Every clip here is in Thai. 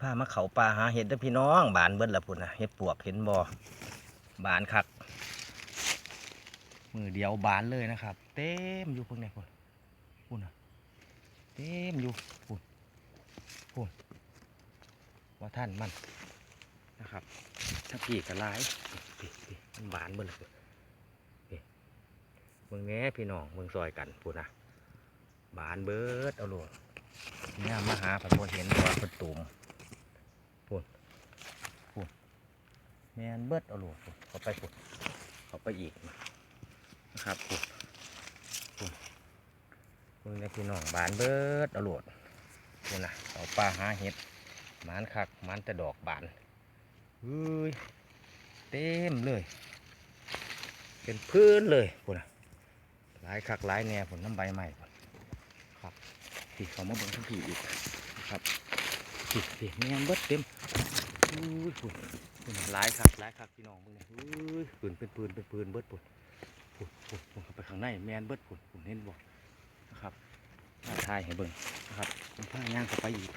พามาเขาป่าหาเห็ดเด้พี่น้องบานเบิดละพุ่นนะเห็ดปวกเห็นบ่บานคักมือเดียวบานเลยนะครับ เต็มอยู่พวกนี้พุ่นพุ่นนะเต็มอยู่พุ่นพุ่นว่าท่านมันนะครับ ถ้าพี่กระลายพี่พี่มันบานเบิดละพุ่นพี่เมืองแง่พี่น้องเมืองซอยกันพุ่นนะบานเบิดเอาโลดเนี่ยมาหาผัดพเห็นว่าเป็นตุ่ม แมนเบิดเอาลูกเขาไปปุดเขาไปอีกนะครับปุดปุดคุณในพี่น้องบานเบิดเอาลูกนี่นะเอาปลาหาเห็ดหมันคักหมันแต่ดอกบานเฮ้ยเต็มเลย เป็นพื้นเลยปุดนะหลายคักหลายแน่ผลน้ำใบใหม่พุ่นครับที่เขามาบิ่งทั้งผีอีกครับพี่พี่แมนเบิดเต็มอุ้ยปุดพุ่นน่ะ หลายคักหลายคักพี่น้องมึงเนี่ยอุ้ยปืนเป็นปืนเป็นปืนเบิดปุ่นปุ่นปุ่นปุ่นเข้าไปข้างในแมนเบิดปุ่นปุ่นเห็นบ่นะครับมาถ่ายให้เบิ่งนะครับผมพาย่างเข้าไปอีก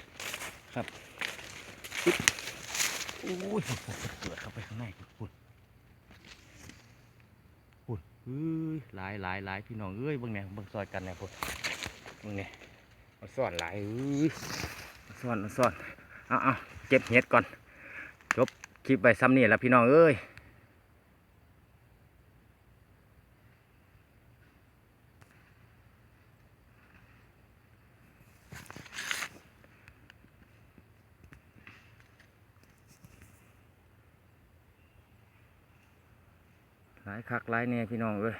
ครับปึ๊บอุ้ยปุ่นปุ่นปุ่นเกิดเข้าไปข้างในปุ่นปุ่นเอ้ยหลายหลายหลายพี่น้องเอ้ยเบิ่งเนี่ยเบิ่งซอยกันเนี่ยปุ่นเบิ่งเนี่ยมาซ่อนหลายเอ้ยมาซ่อนมาซ่อนเอาเอาเก็บเห็ดก่อน คลิปไปซ้ำนี่แหล้วพี่น้องเอ้ยหลายคักหลายเนี่ยพี่น้องเอ้ย